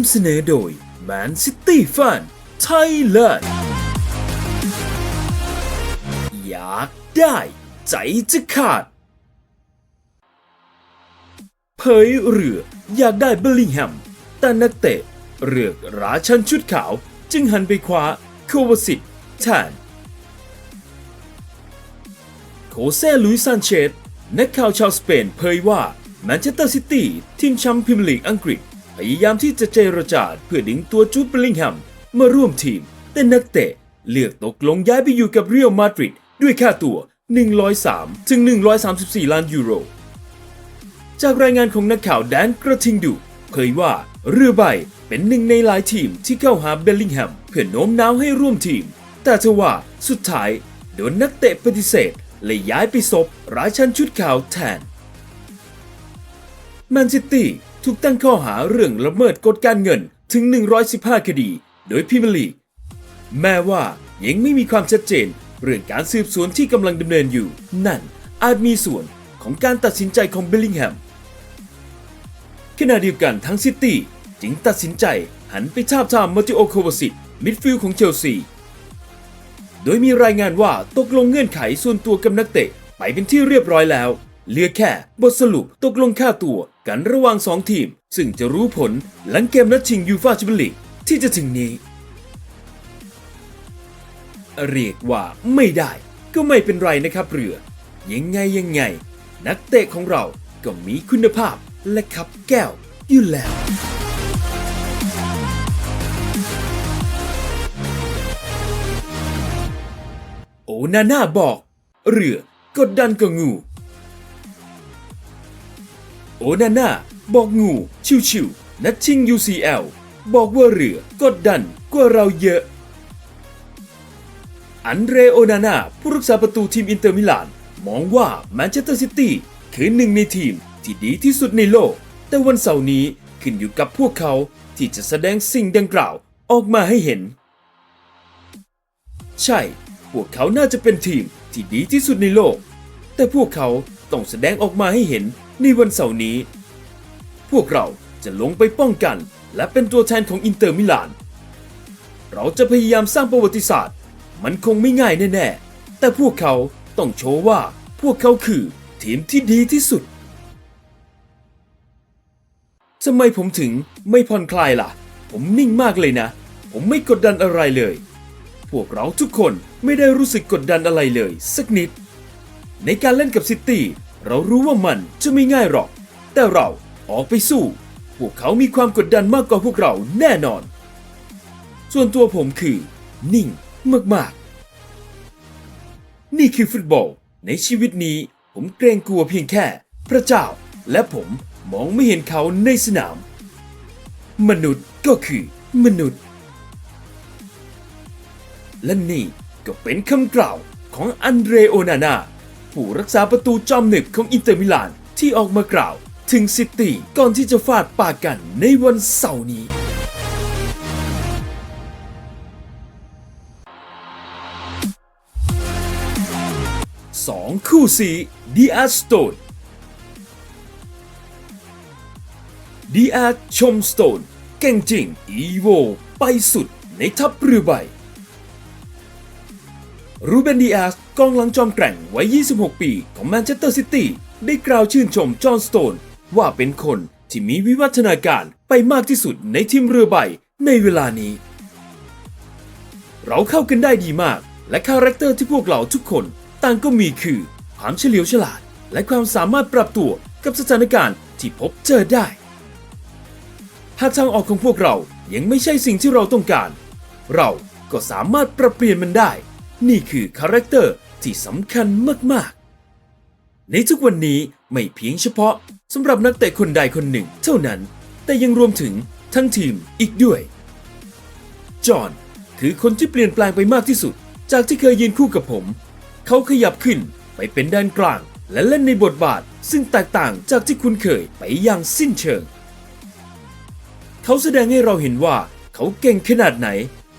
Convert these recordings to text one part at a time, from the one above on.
ำเสนอโดย Man City Fan Thailand อยากได้ใจจะขาด เผยเรืออยากได้เบลลิงแฮม แต่นักเตะเรือกราชันชุดขาว จึงหันไปคว้าโควาสิตแทนโคเซลุยซานเชสนักข่าวชาวสเปนเผยว่าแมนเชสเตอร์ซิตี้ทีมแชมป์พรีเมียร์ลีกอังกฤษ พยายามที่จะเจรจาเพื่อดึงตัวจูดเบลลิงแฮมมาร่วมทีม แต่นักเตะเลือกตกลงย้ายไปอยู่กับเรอัลมาดริดด้วยค่าตัว 103 ถึง 134 ล้านยูโร จากรายงานของนักข่าวแดนกระทิงดุเผยว่าเรือใบเป็นหนึ่งในหลายทีมที่เข้าหาเบลลิงแฮมเพื่อโน้มน้าวให้ร่วมทีม แต่ทว่าสุดท้ายโดนนักเตะปฏิเสธเลยย้ายไปซบราชันชุดขาวแทนแมนซิตี้ ถูกตั้งข้อหาเรื่องละเมิดกฎการเงินถึง 115 คดี โดยพรีเมียร์ลีแม้ว่ายังไม่มีความชัดเจน เรื่องการสืบสวนที่กำลังดำเนินอยู่ นั่นอาจมีส่วนของการตัดสินใจของเบลลิงแฮมขณะเดียวกันทั้งซิตี้จึงตัดสินใจหันไปทาบทามมาติโอโควาสิตมิดฟิลด์ของเชลซี โดยมีรายงานว่าตกลงเงื่อนไขส่วนตัวกับนักเตะไปเป็นที่เรียบร้อยแล้ว เหลือแค่บทสรุปตกลงค่าตัวกันระหว่างสองทีม ซึ่งจะรู้ผลหลังเกมนัดชิงยูฟ่าแชมเปี้ยนลีกที่จะถึงนี้ เรียกว่าไม่ได้ก็ไม่เป็นไรนะครับเรือ ยังไงยังไง นักเตะของเราก็มีคุณภาพและขับแก้วอยู่แล้วโอนาน่าบอก เรือกดดันก็งู โอนาน่าบอกงู ชิวๆนัดชิง UCL บอกว่าเรือกดดันกว่าเราเยอะ อันเดรโอนาน่าผู้รักษาประตูทีมอินเตอร์มิลาน มองว่าแมนเชสเตอร์ซิตี้คือหนึ่งในทีมที่ดีที่สุดในโลก แต่วันเสาร์นี้ขึ้นอยู่กับพวกเขาที่จะแสดงสิ่งดังกล่าวออกมาให้เห็น ใช่ พวกเขาน่าจะเป็นทีมที่ดีที่สุดในโลก แต่พวกเขา ต้องแสดงออกมาให้เห็นในวันเสาร์นี้ พวกเราจะลงไปป้องกัน และเป็นตัวแทนของอินเตอร์มิลาน เราจะพยายามสร้างประวัติศาสตร์ มันคงไม่ง่ายแน่ๆ แต่พวกเขาต้องโชว์ว่าพวกเขาคือทีมที่ดีที่สุดทำไมผมถึงไม่ผ่อนคลายล่ะ ผมนิ่งมากเลยนะ ผมไม่กดดันอะไรเลย พวกเราทุกคนไม่ได้รู้สึกกดดันอะไรเลย สักนิด ในการเล่นกับซิตี้เรารู้ว่ามันจะไม่ง่ายหรอก แต่เราออกไปสู้ พวกเขามีความกดดันมากกว่าพวกเราแน่นอน ส่วนตัวผมคือ นิ่งมากๆ นี่คือฟุตบอล ในชีวิตนี้ผมเกรงกลัวเพียงแค่ พระเจ้า และผมมองไม่เห็นเขาในสนาม มนุษย์ก็คือมนุษย์ และนี่ก็เป็นคำกล่าวของอันเดรโอนานา ผู้รักษาประตูจอมหนึบของอินเตอร์มิลาน ที่ออกมากล่าว ถึงซิตี้ก่อนที่จะฟาดปากกันในวันเสาร์นี้สองคู่สีดีอาร์สโตนดีอาร์ชมสโตนเก่งจริงอีโว ไปสุดในทัพเรือใบ รูเบนดีอาสกองหลังจอมแกร่งวัย 26 ปีของแมนเชสเตอร์ซิตี้ได้กล่าวชื่นชมจอห์นสโตน ว่าเป็นคนที่มีวิวัฒนาการไปมากที่สุดในทีมเรือใบในเวลานี้ เราเข้ากันได้ดีมาก และคาแรคเตอร์ที่พวกเราทุกคนต่างก็มีคือ ความเฉลียวฉลาด และความสามารถปรับตัวกับสถานการณ์ที่พบเจอได้ หากทางออกของพวกเรายังไม่ใช่สิ่งที่เราต้องการ เราก็สามารถปรับเปลี่ยนมันได้ นี่คือคาแรคเตอร์ที่สำคัญมากๆ ในทุกวันนี้ไม่เพียงเฉพาะสำหรับนักเตะคนใดคนหนึ่งเท่านั้น แต่ยังรวมถึงทั้งทีมอีกด้วย จอห์นคือคนที่เปลี่ยนแปลงไปมากที่สุด จากที่เคยยืนคู่กับผม เขาขยับขึ้นไปเป็นแดนกลาง และเล่นในบทบาท ซึ่งแตกต่างจากที่คุณเคยไปอย่างสิ้นเชิง เขาแสดงให้เราเห็นว่าเขาเก่งขนาดไหน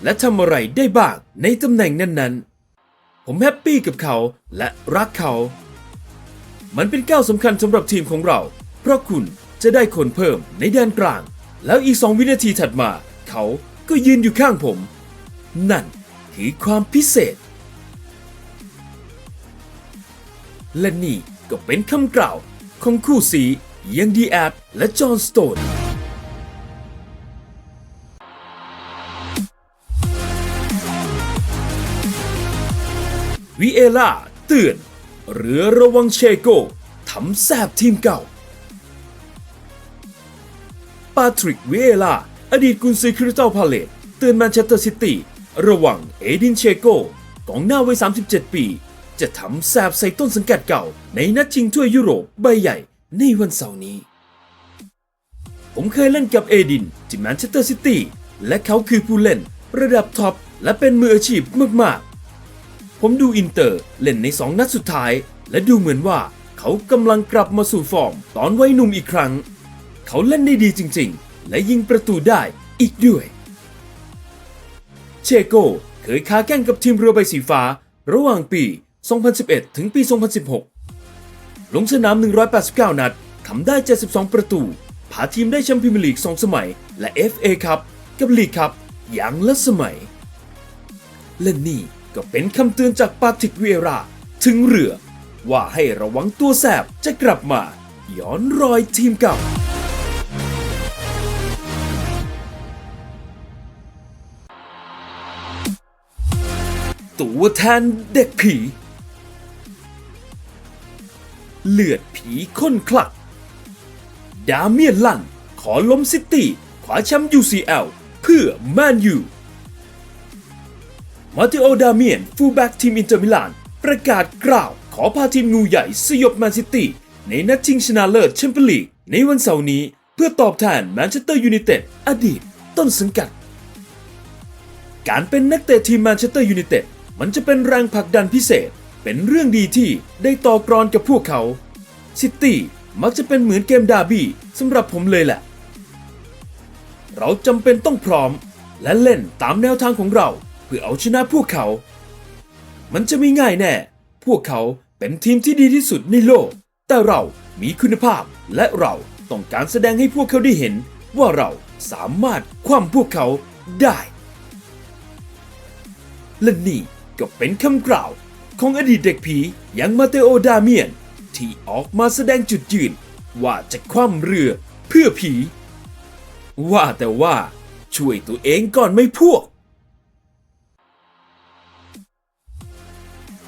และทำอะไรได้บ้างในตำแหน่งนั้นๆ ผมแฮปปี้กับเขาและรักเขา มันเป็นก้าวสำคัญสำหรับทีมของเรา เพราะคุณจะได้คนเพิ่มในแดนกลาง แล้วอีกสองวินาทีถัดมา เขาก็ยืนอยู่ข้างผม นั่นคือความพิเศษ และนี่ก็เป็นคำกล่าวของคู่สียังดีแอดและจอห์นสโตน วิเอล่าเตือน เรือระวังเชโกทำแซบทีมเก่า ปาทริกวิเอล่าอดีตกุนซือคริสตัลพาเลตเตือนแมนเชสเตอร์ซิตี้ระวังเอดินเชโกกองหน้าวัย 37 ปี จะทำแซบใส่ต้นสังกัดเก่า ในนัดชิงถ้วยยุโรปใบใหญ่ในวันเสาร์นี้ ผมเคยเล่นกับเอดินที่แมนเชสเตอร์ซิตี้และเขาคือผู้เล่น ระดับท็อปและเป็นมืออาชีพมากๆ ผมดูอินเตอร์เล่นในสองนัดสุดท้าย และดูเหมือนว่าเขากำลังกลับมาสู่ฟอร์ม ตอนวัยหนุ่มอีกครั้ง เขาเล่นได้ดีจริง ๆ และยิงประตูได้อีกด้วย เชโกเคยค้าแข่งกับทีมเรือใบสีฟ้า ระหว่างปี 2011 ถึงปี 2016 ลงสนาม 189 นัดทำได้ 72 ประตู พาทีมได้แชมป์พรีเมียร์ลีก 2 สมัย และ FA ครับกับลีกครับอย่างละสมัย และนี่ ก็เป็นคำเตือนจากปาติกเวราถึงเรือ ว่าให้ระวังตัวแสบจะกลับมาย้อนรอยทีมเก่าตัวแทนเด็กผี เลือดผีข้นคลัก ดาเมียนลั่นขอล้มซิตี้คว้าแชมป์ UCL เพื่อแมนยู มาติโอดาเมียนฟูลแบ็กทีมอินเตอร์มิลาน ประกาศกล่าว ขอพาทีมงูใหญ่สยบแมนซิตี้ในนัดชิงชนะเลิศแชมเปี้ยนลีกในวันเสาร์นี้เพื่อตอบแทนแมนเชสเตอร์ยูไนเต็ดอดีตต้นสังกัด การเป็นนักเตะทีมแมนเชสเตอร์ยูไนเต็ดมันจะเป็นแรงผลักดันพิเศษ เป็นเรื่องดีที่ได้ต่อกรอนกับพวกเขาซิตี้มักจะเป็นเหมือนเกมดาร์บี้สำหรับผมเลยแหละ เราจำเป็นต้องพร้อม และเล่นตามแนวทางของเรา พื่อเอาชนะพวกเขา มันจะไม่ง่ายแน่ พวกเขาเป็นทีมที่ดีที่สุดในโลก แต่เรามีคุณภาพและเราต้องการแสดงให้พวกเขาได้เห็น ว่าเราสามารถคว่ำพวกเขาได้ และนี่ก็เป็นคำกล่าว ของอดีตเด็กผีอย่างมาเตโอดาเมียน ที่ออกมาแสดงจุดยืน ว่าจะคว่ำเรือเพื่อผี ว่าแต่ว่าช่วยตัวเองก่อนไหม่พวก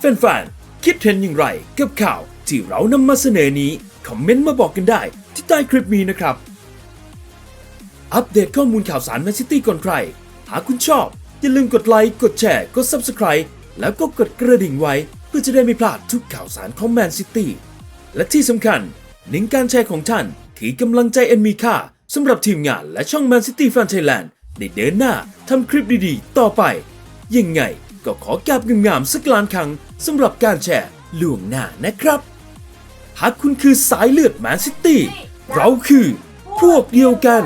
แฟนๆ คิดเห็นอย่างไรกับข่าวที่เรานำมาเสนอนี้ คอมเมนต์มาบอกกันได้ที่ใต้คลิปนี้นะครับ อัปเดตข้อมูลข่าวสารแมนซิตี้ก่อนใคร หากคุณชอบ อย่าลืมกดไลค์ กดแชร์ กด Subscribe แล้วก็กดกระดิ่งไว้ เพื่อจะได้ไม่พลาดทุกข่าวสารของแมนซิตี้ และที่สำคัญลิงก์การแชร์ของท่านคือกำลังใจอันมีค่าสำหรับทีมงานและช่องแมนซิตี้แฟนไทยแลนด์ได้เดินหน้าทำคลิปดีๆ ต่อไป ยังไงก็ขอกราบงามๆสักล้านครั้ง สำหรับการแชร์ล่วงหน้านะครับ หากคุณคือสายเลือดแมนซิตี้เราคือพวกเดียวกัน